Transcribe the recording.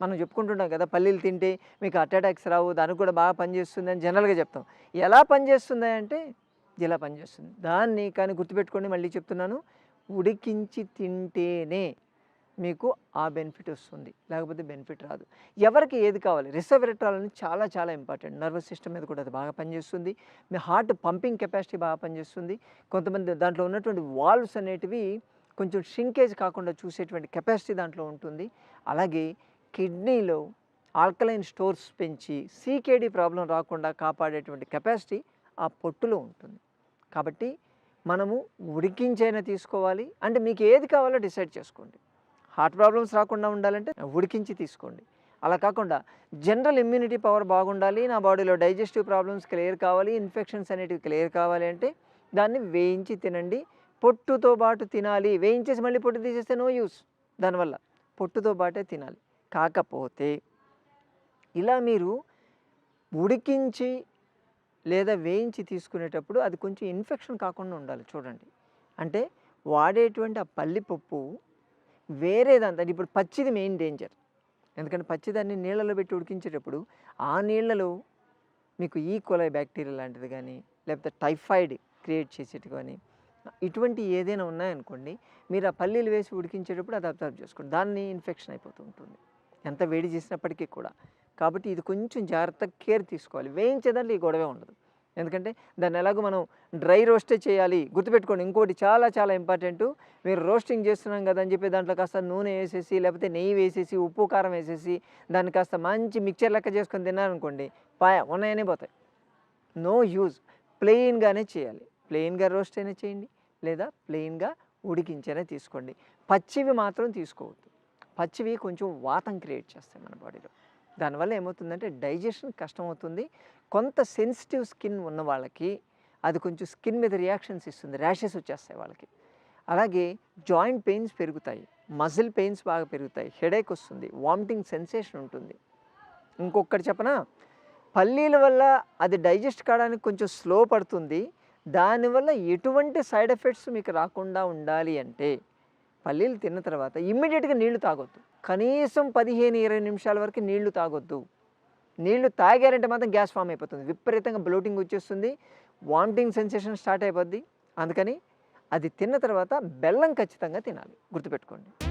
మనం చెప్పుకుంటుంటాం కదా పల్లీలు తింటే మీకు అటాటాక్స్ రావు దానికి కూడా బాగా పనిచేస్తుంది అని జనరల్గా చెప్తాం. ఎలా పనిచేస్తుంది అంటే ఇలా పనిచేస్తుంది దాన్ని కానీ గుర్తుపెట్టుకోండి మళ్ళీ చెప్తున్నాను. ఉడికించి తింటేనే మీకు ఆ బెనిఫిట్ వస్తుంది. లేకపోతే బెనిఫిట్ రాదు. ఎవరికి ఏది కావాలి? రిసవెరట్రాల్ అనేది చాలా చాలా ఇంపార్టెంట్. నర్వస్ సిస్టమ్ మీద కూడా అది బాగా పనిచేస్తుంది మీ హార్ట్ పంపింగ్ కెపాసిటీ బాగా పనిచేస్తుంది కొంతమంది దాంట్లో ఉన్నటువంటి వాల్వ్స్ అనేటివి కొంచెం షింకేజ్ కాకుండా చూసేటువంటి కెపాసిటీ దాంట్లో ఉంటుంది. అలాగే కిడ్నీలో ఆల్కలైన్ స్టోర్స్ పెంచి సీకేడీ ప్రాబ్లం రాకుండా కాపాడేటువంటి కెపాసిటీ ఆ పొట్టులో ఉంటుంది. కాబట్టి మనము ఉడికించైనా తీసుకోవాలి. అంటే మీకు ఏది కావాలో డిసైడ్ చేసుకోండి. హార్ట్ ప్రాబ్లమ్స్ రాకుండా ఉండాలంటే ఉడికించి తీసుకోండి. అలా కాకుండా జనరల్ ఇమ్యూనిటీ పవర్ బాగుండాలి. నా బాడీలో డైజెస్టివ్ ప్రాబ్లమ్స్ క్లియర్ కావాలి. ఇన్ఫెక్షన్స్ అనేటివి క్లియర్ కావాలి అంటే దాన్ని వేయించి తినండి. పొట్టుతో పాటు తినాలి. వేయించేసి మళ్ళీ పొట్టు తీసేస్తే నో యూస్. దానివల్ల పొట్టుతో పాటే తినాలి. కాకపోతే ఇలా మీరు ఉడికించి లేదా వేయించి తీసుకునేటప్పుడు అది కొంచెం ఇన్ఫెక్షన్ కాకుండా ఉండాలి చూడండి. అంటే వాడేటువంటి ఆ పల్లిపప్పు వేరే ఇప్పుడు పచ్చిది మెయిన్ డేంజర్. ఎందుకంటే పచ్చిదాన్ని నీళ్ళలో పెట్టి ఉడికించేటప్పుడు ఆ నీళ్ళలో మీకు ఈ కొలై బ్యాక్టీరియా లాంటిది కానీ లేకపోతే టైఫాయిడ్ క్రియేట్ చేసేటి కానీ ఇటువంటి ఏదైనా ఉన్నాయనుకోండి మీరు ఆ పల్లీలు వేసి ఉడికించేటప్పుడు అది అబ్జర్వ్ చేసుకోండి. దాన్ని ఇన్ఫెక్షన్ అయిపోతూ ఉంటుంది. ఎంత వేడి చేసినప్పటికీ కూడా. కాబట్టి ఇది కొంచెం జాగ్రత్తగా కేర్ తీసుకోవాలి. వేయించేదాంట్లో ఈ గొడవే ఉండదు. ఎందుకంటే దాన్ని ఎలాగో మనం డ్రై రోస్టే చేయాలి. గుర్తుపెట్టుకోండి ఇంకోటి చాలా చాలా ఇంపార్టెంట్. మీరు రోస్టింగ్ చేస్తున్నాం కదా అని చెప్పి దాంట్లో కాస్త నూనె వేసేసి లేకపోతే నెయ్యి వేసేసి ఉప్పు కారం వేసేసి దాన్ని కాస్త మంచి మిక్చర్ లెక్క చేసుకొని తిన్నారనుకోండి పాయ ఉన్నాయనే పోతాయి. No use. ప్లెయిన్గానే చేయాలి. ప్లెయిన్గా రోస్ట్ అయినా చేయండి లేదా ప్లెయిన్గా ఉడికించైనా తీసుకోండి. పచ్చివి మాత్రం తీసుకోవద్దు. పచ్చివి కొంచెం వాతం క్రియేట్ చేస్తాయి మన బాడీలో. దానివల్ల ఏమవుతుందంటే డైజెషన్ కష్టమవుతుంది. కొంత సెన్సిటివ్ స్కిన్ ఉన్న వాళ్ళకి అది కొంచెం స్కిన్ మీద రియాక్షన్స్ ఇస్తుంది ర్యాషెస్ వచ్చేస్తాయి వాళ్ళకి. అలాగే జాయింట్ పెయిన్స్ పెరుగుతాయి మజిల్ పెయిన్స్ బాగా పెరుగుతాయి హెడేక్ వస్తుంది వామిటింగ్ సెన్సేషన్ ఉంటుంది. ఇంకొకటి చెప్పనా? పల్లీల వల్ల అది డైజెస్ట్ కావడానికి కొంచెం స్లో పడుతుంది. దానివల్ల ఎటువంటి సైడ్ ఎఫెక్ట్స్ మీకు రాకుండా ఉండాలి అంటే పల్లీలు తిన్న తర్వాత ఇమ్మీడియట్గా నీళ్ళు తాగొద్దు. కనీసం పదిహేను ఇరవై నిమిషాల వరకు నీళ్ళు తాగొద్దు. నీళ్ళు తాగారంటే మాత్రం గ్యాస్ ఫామ్ అయిపోతుంది. విపరీతంగా బ్లోటింగ్ వచ్చేస్తుంది. వామిటింగ్ సెన్సేషన్ స్టార్ట్ అయిపోద్ది. అందుకని అది తిన్న తర్వాత బెల్లం ఖచ్చితంగా తినాలి. గుర్తుపెట్టుకోండి.